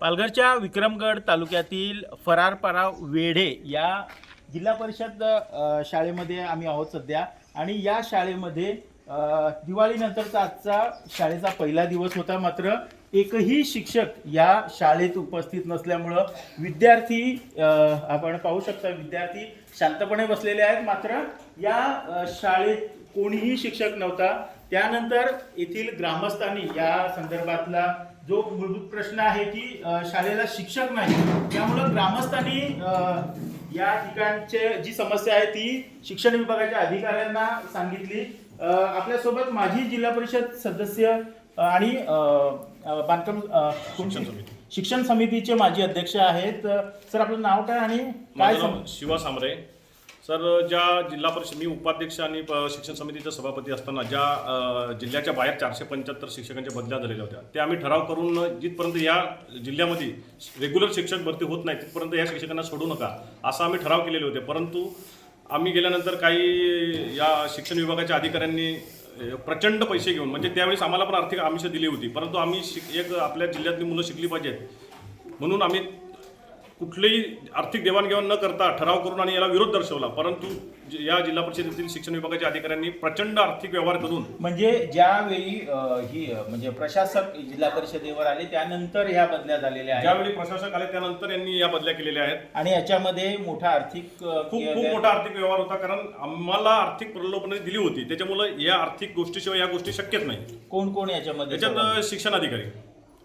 पालघरच्या विक्रमगड तालुक्यातील फरारपारा वेढे या जिल्हा परिषद शाळेमध्ये आम्ही आहोत सध्या. आणि या शाळेमध्ये दिवाळीनंतरचा आजचा शाळेचा पहिला दिवस होता मात्र एकही शिक्षक या शाळेत उपस्थित नसल्यामुळं विद्यार्थी आपण पाहू शकता विद्यार्थी शांतपणे बसलेले आहेत. मात्र या शाळेत कोणीही शिक्षक नव्हता. त्यानंतर येथील ग्रामस्थांनी या संदर्भातला जो मूलभूत प्रश्न आहे की शाळेला शिक्षक नाही. त्यामुळं ग्रामस्थांनी या ठिकाणचे जी समस्या आहे ती शिक्षण विभागाच्या अधिकाऱ्यांना सांगितली. आपल्यासोबत माझी जिल्हा परिषद सदस्य आणि बांधकाम अ, कोणती? शिक्षण समितीचे माजी अध्यक्ष आहेत. सर आपलं नाव काय आणि काय माझं सम- नाव शिवा सांबरे सर ज्या जिल्हा परिषद मी उपाध्यक्ष आणि प- शिक्षण समितीचा सभापती असताना ज्या अ, जिल्ह्याच्या बाहेर चारशे पंच्याहत्तर शिक्षकांच्या बदल्या झालेल्या होत्या ते आम्ही ठराव करून जिथपर्यंत या जिल्ह्यामध्ये रेग्युलर शिक्षक भरती होत नाही तिथपर्यंत या शिक्षकांना सोडू नका असा आम्ही ठराव केलेले होते. परंतु आम्ही गेल्यानंतर काही या शिक्षण विभागाच्या अधिकाऱ्यांनी प्रचंड पैसे घेऊन म्हणजे त्यावेळेस आम्हाला पण आर्थिक आमिष दिली होती. परंतु आम्ही शिक एक आपल्या जिल्ह्यातली मुलं शिकली पाहिजेत. म्हणून आम्ही कुठलीही आर्थिक देवाणघेवाण न करता ठराव करून आणि याला विरोध दर्शवला. परंतु या जिल्हा परिषदेतील शिक्षण विभागाच्या अधिकाऱ्यांनी प्रचंड आर्थिक व्यवहार करून म्हणजे ज्यावेळी ही म्हणजे प्रशासक जिल्हा परिषदेवर आले त्यानंतर ह्या बदल्या झालेल्या आहेत. ज्यावेळी प्रशासक आले त्यानंतर यांनी या बदल्या केलेल्या आहेत. आणि याच्यामध्ये मोठा आर्थिक खूप खूप मोठा आर्थिक व्यवहार होता कारण आम्हाला आर्थिक प्रलोभने दिली होती. त्याच्यामुळे या आर्थिक गोष्टीशिवाय या गोष्टी शक्यच नाही. कोण कोण याच्यामध्ये? याच्यात शिक्षण अधिकारी.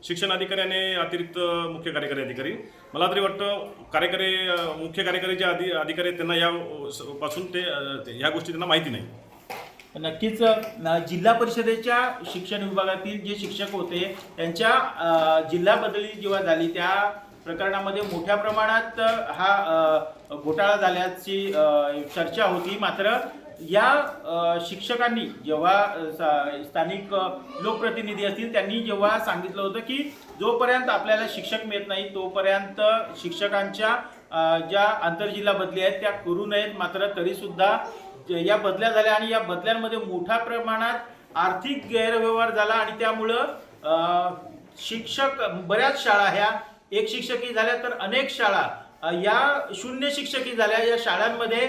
शिक्षण अधिकारी आणि अतिरिक्त मुख्य कार्यकारी अधिकारी. मला तरी वाटतं कार्यकारी मुख्य कार्यकारी जे अधि अधिकारी आहेत त्यांना या पासून ते ह्या या गोष्टी त्यांना माहिती नाही. नक्कीच जिल्हा परिषदेच्या शिक्षण विभागातील जे शिक्षक होते त्यांच्या जिल्हा बदली जेव्हा झाली त्या प्रकरणामध्ये मोठ्या प्रमाणात हा घोटाळा झाल्याची चर्चा होती. मात्र या शिक्षकांनी जेव्हा सा- स्थानिक लोकप्रतिनिधी असतील त्यांनी जेव्हा सांगितलं होतं की जोपर्यंत आपल्याला शिक्षक मिळत नाही तोपर्यंत शिक्षकांच्या ज्या आंतरजिल्हा बदली आहेत त्या करू नयेत. मात्र तरीसुद्धा या बदल्या झाल्या आणि या बदल्यांमध्ये मोठ्या प्रमाणात आर्थिक गैरव्यवहार झाला आणि त्यामुळं शिक्षक बऱ्याच शाळा ह्या एक शिक्षकी झाल्या तर अनेक शाळा या शून्य शिक्षकी झाल्या या शाळांमध्ये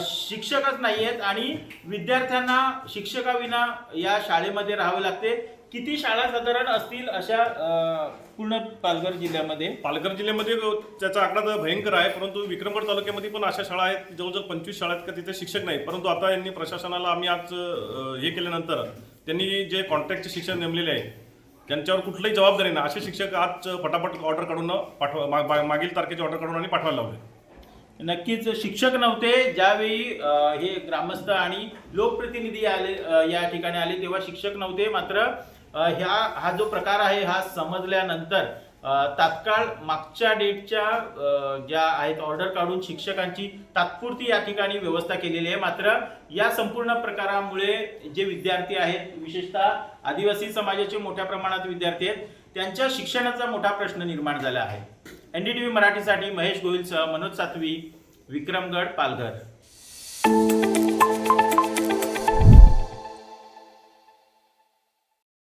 शिक्षकच नाही आहेत आणि विद्यार्थ्यांना शिक्षकाविना या शाळेमध्ये राहावे लागते. किती शाळा साधारण असतील अशा पूर्ण पालघर जिल्ह्यामध्ये? पालघर जिल्ह्यामध्ये त्याचा आकडा तर भयंकर आहे परंतु विक्रमगड तालुक्यामध्ये पण अशा शाळा आहेत जवळजवळ पंचवीस शाळा आहेत का तिथे शिक्षक नाही परंतु आता यांनी प्रशासनाला आम्ही आज हे केल्यानंतर त्यांनी जे कॉन्ट्रॅक्टचे शिक्षण नेमलेले आहे त्यांच्यावर कुठलीही जबाबदारी नाही. असे शिक्षक आज फटाफट ऑर्डर काढून पाठवा मा- मा- मागील तारखेची ऑर्डर काढून आणि पाठवायला लावले. नक्कीच शिक्षक नव्हते. ज्यावेळी हे ग्रामस्थ आणि लोकप्रतिनिधी आले या ठिकाणी आले तेव्हा शिक्षक नव्हते. मात्र ह्या हा जो प्रकार आहे हा समजल्यानंतर तात्काळ मागच्या डेटच्या ज्या आहेत ऑर्डर काढून शिक्षकांची तात्पुरती या ठिकाणी व्यवस्था केलेली आहे. मात्र या संपूर्ण प्रकारामुळे जे विद्यार्थी आहेत विशेषतः आदिवासी समाजाचे मोठ्या प्रमाणात विद्यार्थी आहेत त्यांच्या शिक्षणाचा मोठा प्रश्न निर्माण झाला आहे. एन डी टी व्ही मराठीसाठी महेश गोहिलसह मनोज सातवी विक्रमगड पालघर.